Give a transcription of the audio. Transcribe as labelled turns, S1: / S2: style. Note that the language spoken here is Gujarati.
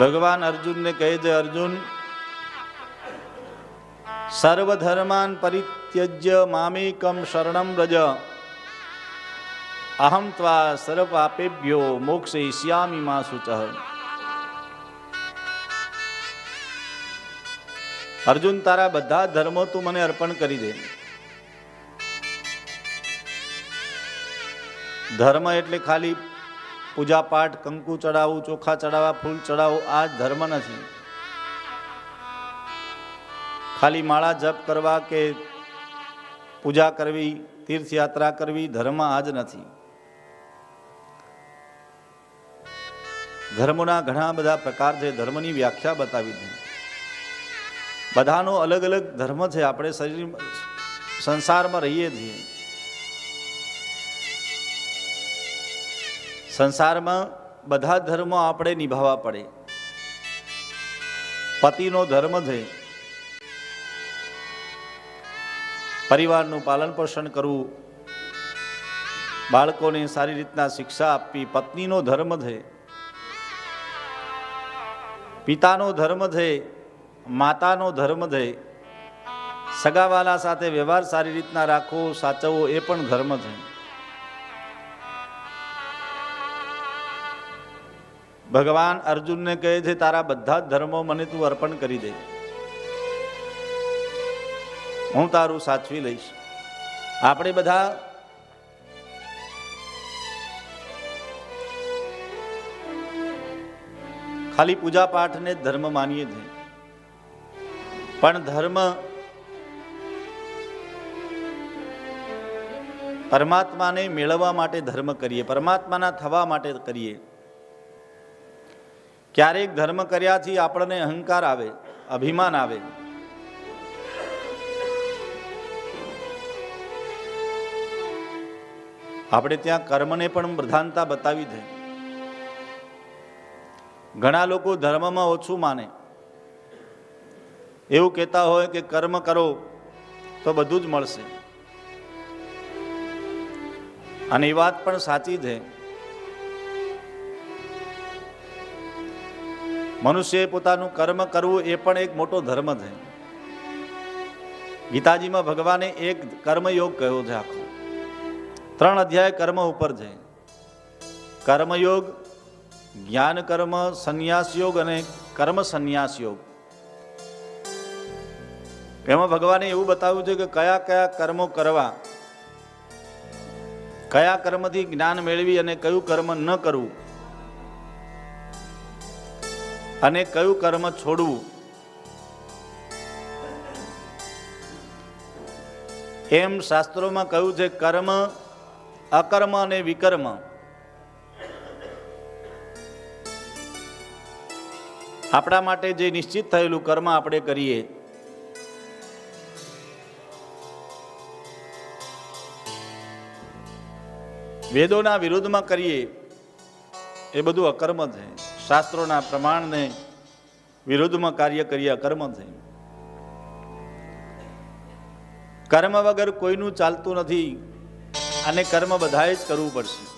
S1: ભગવાન અર્જુનને કહે છે, અર્જુન, સર્વધર્માન પરિત્યજ્ય મામેકમ શરણમ રજ અહમ ત્વા સર્વપાપેભ્યો મોક્ષયિષ્યામિ મા સુચ અર્જુન, તારા બધા ધર્મો તું મને અર્પણ કરી દે. ધર્મ એટલે ખાલી પૂજા પાઠ કંકુ ચડાવવું ચોખા ચડાવવા ફૂલ ચડાવવું આ ધર્મ નથી. ખાલી માળા જપ કરવા કે પૂજા કરવી, તીર્થયાત્રા કરવી, ધર્મ આ જ નથી. ધર્મના ઘણા બધા પ્રકાર છે, ધર્મની વ્યાખ્યા બતાવી છે બધાનો અલગ અલગ ધર્મ છે, આપણે શરીર, સંસારમાં રહીએ છીએ. સંસારમાં બધા ધર્મો આપણે નિભાવવા પડે. પતિનો ધર્મ છે. પરિવારનું પાલન પોષણ કરવું. બાળકોને સારી રીતના શિક્ષા આપવી. પત્નીનો ધર્મ છે. પિતાનો ધર્મ છે. માતાનો ધર્મ છે. સગાવાલા સાથે વ્યવહાર સારી રીતના રાખવો, સાચવવો એ પણ ધર્મ છે. ભગવાન અર્જુનને કહે છે, તારા બધા જ ધર્મો મને તું અર્પણ કરી દે. હું તારું સાચવી લઈશ. આપણે બધા ખાલી પૂજા પાઠને ધર્મ માનીએ છીએ. પણ ધર્મ પરમાત્માને મેળવવા માટે ધર્મ કરીએ, પરમાત્માના થવા માટે કરીએ. ક્યારેક ધર્મ કર્યાથી આપણને અહંકાર આવે, અભિમાન આવે. આપણે ત્યાં કર્મને પણ પ્રધાનતા બતાવી છે ઘણા લોકો ધર્મમાં ઓછું માને. એવું કહેતા હોય કે કર્મ કરો તો બધું જ મળશે. અને એ વાત પણ સાચી છે. મનુષ્યએ પોતાનું કર્મ કરવું એ પણ એક મોટો ધર્મ છે. ગીતાજીમાં ભગવાને એક કર્મયોગ કહ્યો છે આખો. ત્રણ અધ્યાય કર્મ ઉપર છે. કર્મયોગ, જ્ઞાન કર્મ, સંન્યાસ યોગ અને કર્મ સંન્યાસ યોગ. એમાં ભગવાને એવું બતાવ્યું છે કે કયા કયા કર્મો કરવા, કયા કર્મથી જ્ઞાન મેળવી અને કયું કર્મ ન કરવું. અને કયું કર્મ છોડવું? એમ શાસ્ત્રોમાં કહ્યું છે, કર્મ અકર્મ અને વિકર્મ. આપણા માટે જે નિશ્ચિત થયેલું કર્મ આપણે કરીએ. વેદોના વિરુદ્ધમાં કરીએ. એ બધું અકર્મ છે. શાસ્ત્રોના પ્રમાણને વિરુદ્ધમાં કાર્ય કરીએ કર્મ થઈ કર્મ વગર કોઈનું ચાલતું નથી. અને કર્મ બધાએ જ કરવું પડશે.